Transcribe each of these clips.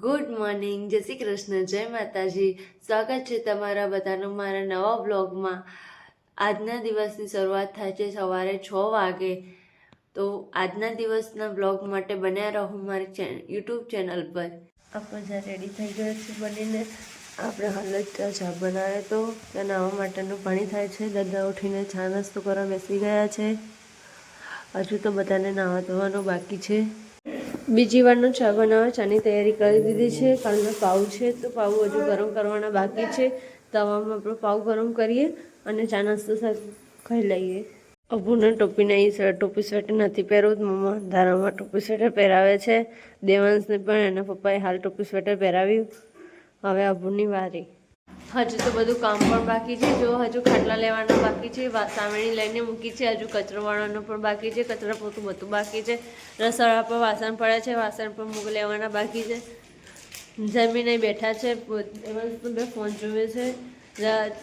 Good morning જય શ્રી કૃષ્ણ. જય માતાજી. સ્વાગત છે તમારા બધાનું મારા નવા બ્લોગમાં આજના દિવસની શરૂઆત થાય છે સવારે છ વાગે. તો આજના દિવસના બ્લોગ માટે બન્યા રહો મારી ચેન, યુટ્યુબ ચેનલ પર. આપણે જ્યાં રેડી થઈ ગયા છે બનીને, આપણે હાલ જ ચા બનાવ્યો તો, ત્યાં નાવા માટેનું પાણી થાય છે. દાદા ઉઠીને ચા નાસ્તો કરવા બેસી ગયા છે. હજુ તો બધાને નાહવા ધોવાનું બાકી છે. બીજી વારનો ચા બનાવવા ચાની તૈયારી કરી દીધી છે કાલનો પાઉં છે તો પાઉં હજુ ગરમ કરવાના બાકી છે. તવામાં આપણે પાઉં ગરમ કરીએ અને ચા નાસ્તો સાથે ખાઈ લઈએ. અભુને ટોપીને એ ટોપી સ્વેટર નથી પહેરવું મમ્મા ધારામાં ટોપી સ્વેટર પહેરાવે છે. દેવાંશને પણ એના પપ્પાએ હાલ ટોપી સ્વેટર પહેરાવ્યું. હવે અભુની વારી. હજુ તો બધું કામ પણ બાકી છે. જો હજુ ખાટલા લેવાના બાકી છે સામેણી લઈને મૂકી છે, હજુ કચરો વાળવાનો પણ બાકી છે, કચરા પોતું બધું બાકી છે. રસોડા પર વાસણ પડે છે, વાસણ પણ મૂક લેવાના બાકી છે. જમીને બેઠા છે બે ફોન જોવે છે.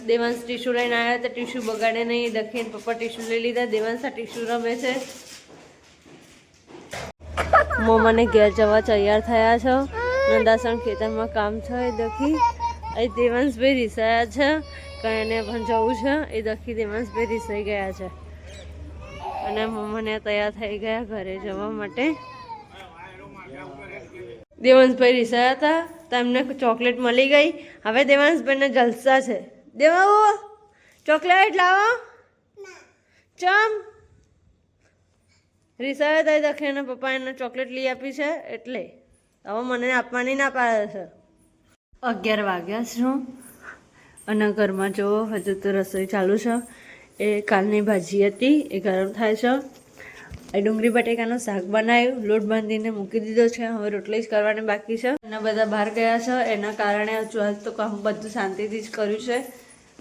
દેવાંશ ટીશ્યુ લઈને આવ્યા તો ટીશ્યુ બગાડે નહીં દખીને પપ્પા ટીશ્યુ લઈ લીધા, દેવાંશ આ ટીશ્યુ રમે છે. મોમાને ઘેર જવા તૈયાર થયા છો. નંદાસણ ખેતરમાં કામ છે, દખી. અહીં દેવાંશભાઈ રિસાયા છે. કંઈ એને પણ જવું છે. એ દખી દેવાંશભાઈ રિસાઈ ગયા છે. અને મમ્મને તૈયાર થઈ ગયા ઘરે જવા માટે. દેવાંશભાઈ રિસાયા હતા. તેમને ચોકલેટ મળી ગઈ. હવે દેવાંશભાઈને જલસા છે. દેવાઓ ચોકલેટ લાવો. ચમ. રિસાયા હતા દખી એના પપ્પા એને ચોકલેટ લઈ આપી છે. એટલે હવે મને આપવાની ના પાડે છે. અગિયાર વાગ્યા છું અને ઘરમાં જો હજુ તો રસોઈ ચાલુ છે. એ કાલની ભાજી હતી, એ ગરમ થાય છે. એ ડુંગળી બટેકાનું શાક બનાવ્યું, લોટ બાંધીને મૂકી દીધો છે. હવે રોટલી જ કરવાની બાકી છે. અને બધા બહાર ગયા છે. એના કારણે હજુ આજ તો કામ બધું શાંતિથી જ કર્યું છે.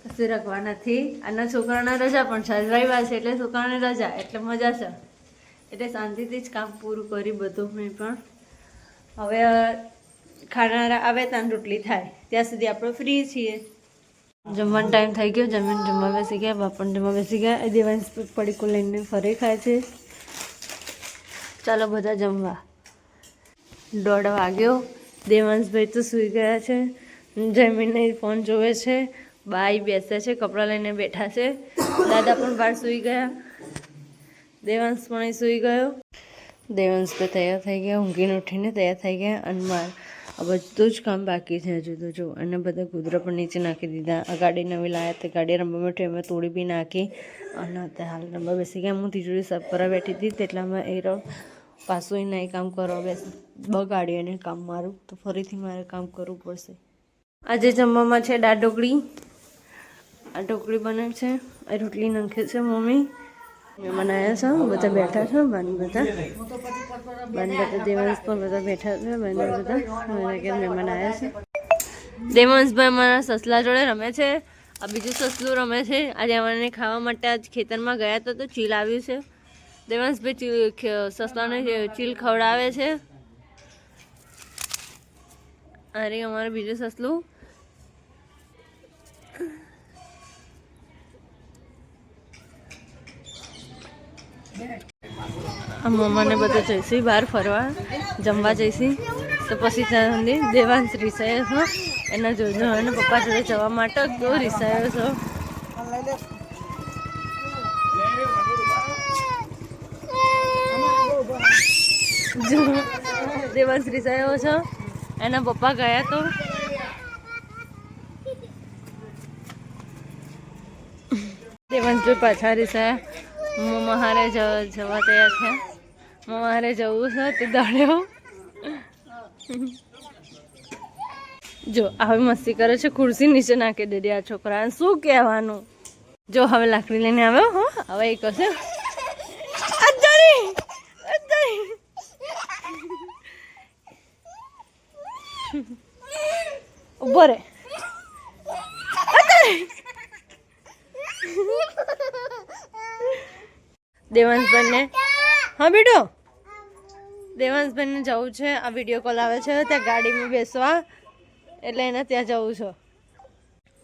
કશે રખવા નથી. અને છોકરાના રજા પણ છે રવિવાર છે એટલે છોકરાને રજા, એટલે મજા છે. એટલે શાંતિથી જ કામ પૂરું કરી બધું મેં પણ. હવે ખાનારા આવે ત્યાં રોટલી થાય. ત્યાં સુધી આપણે ફ્રી છીએ. જમવાનો ટાઈમ થઈ ગયો. જમીન જમવા બેસી ગયા બાપણ જમવા બેસી ગયા. એ દેવાંશ પડીકું લઈને ફરી ખાય છે. ચાલો બધા જમવા. દોઢ વાગ્યો. દેવાંશભાઈ તો સૂઈ ગયા છે. જમીને ફોન જોવે છે. બાઈ બેસે છે, કપડાં લઈને બેઠા છે. દાદા પણ બહાર સૂઈ ગયા. દેવાંશ પણ સૂઈ ગયો. દેવાંશ તો તૈયાર થઈ ગયા, ઊંઘીને ઉઠીને તૈયાર થઈ ગયા અને માર આ બધું જ કામ બાકી છે હજુ તો જો. અને બધા કુદરા પણ નીચે નાખી દીધા. આ ગાડી નવી લાયા તે ગાડી રમવા માટે એમાં તોડી બી નાખી. અને તે હાલ રમવા બેસી ગયા. હું તિજોરી સાફ કરવા બેઠી હતી તેટલામાં એ પાછું એને એ કામ કરવા બેસ બગાડી અને કામ મારું. તો ફરીથી મારે કામ કરવું પડશે. આજે જમવામાં છે દાળ ઢોકળી. આ ઢોકળી બને છે. આ રોટલી નાખે છે મમ્મી. મહેમાન આવ્યા છે, બધા બેઠા છો, બાન બધા. બાન બધા દેવાંશ પણ બધા બેઠા છે, બાન બધા. મહેમાન આવ્યા છે. દેવાંશભાઈ અમારા સસલા જોડે રમે છે. આ બીજું સસલું રમે છે. આજે અમારે ખાવા માટે આજ ખેતરમાં ગયા હતા તો ચીલ આવ્યું છે. દેવાંશભાઈ સસલાને ચીલ ખવડાવે છે. અરે અમારું બીજું સસલું મમ્માને બધું જઈશી બહાર ફરવા, જમવા જઈશી. તો પછી સુધી દેવાંશ રીસાયો છો. એના જોજો અને પપ્પા જોડે જવા માટે તો રીસાયો છો. દેવાંશ રીસાયો છો. એના પપ્પા ગયા તો. દેવાંશભાઈ પાછા રીસાયા. મમ્મા હારે જવા તૈયાર છે. મમ્મા હારે જવું છે, તે દોડ્યો. જો, આવી મસ્તી કરે છે, ખુરશી નીચે નાખી દીધી આ છોકરાને. શું કહેવાનું? જો, હવે લાકડી લઈને આવ્યો, હો. હવે એ કશે ઊભો રે દેવાંશભાઈને હા, બેટો? દેવાંશભાઈને જવું છે. આ વીડિયો કોલ આવે છે. ત્યાં ગાડીમાં બેસવા. એટલે એને ત્યાં જવું છે.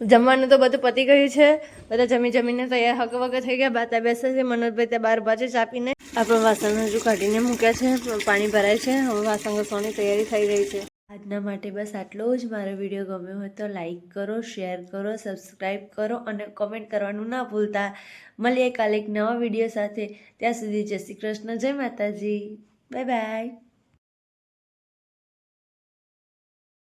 જમવાનું તો બધું પતી ગયું છે. બધા જમી જમીને તૈયાર હક વગર થઈ ગયા. બાતા બેસે છે. મનોજભાઈ ત્યાં બાર બાજુ ચાપીને આપણે વાસણ હજુ કાઢીને મૂક્યા છે. પાણી ભરાય છે. હવે વાસણ ઘસવાની તૈયારી થઈ રહી છે. આજના માટે બસ આટલો જ. મારો વીડિયો ગમ્યો હોય તો લાઈક કરો, શેર કરો, સબસ્ક્રાઈબ કરો અને કોમેન્ટ કરવાનું ના ભૂલતા. મળીએ કાલે એક નવા વીડિયો સાથે. ત્યાં સુધી જય શ્રી કૃષ્ણ, જય માતાજી. Bye bye.